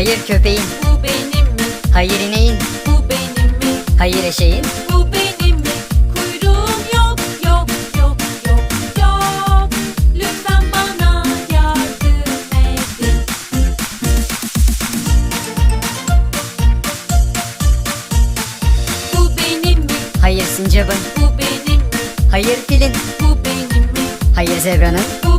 Hayır köpeğin. Bu benim mi? Hayır ineğin. Bu benim mi? Hayır eşeğin. Bu benim mi? Kuyruğum yok yok yok yok yok. Lütfen bana yardım edin. Bu benim mi? Hayır sincapın. Bu benim mi? Hayır filin. Bu benim mi? Hayır zebranın. Bu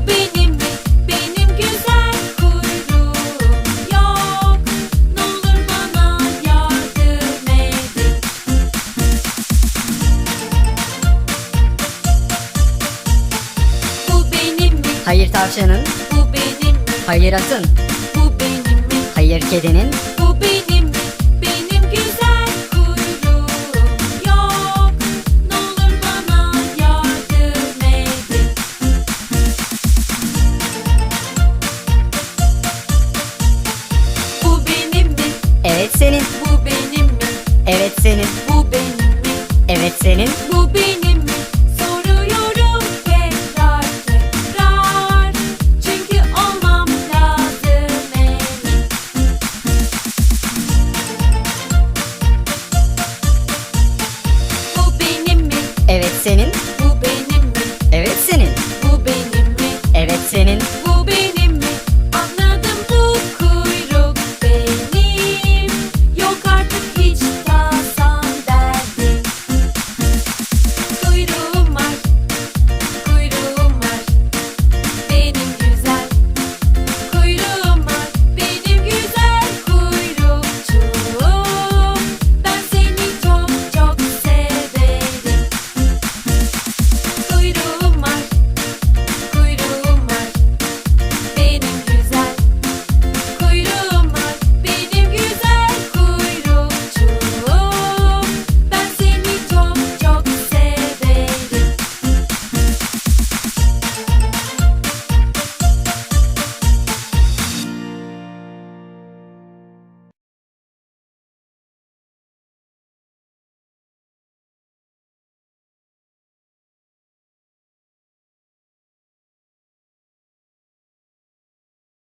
Hayır tavşanın. Bu benim. Hayır atın. Bu benim mi? Hayır kedinin. Bu benim mi? Benim güzel kuyruğum yok. Ne olur bana yardım edin. Bu benim mi? Evet senin. Bu benim mi? Evet senin. Bu benim mi? Evet senin. Bu benim. Evet senin?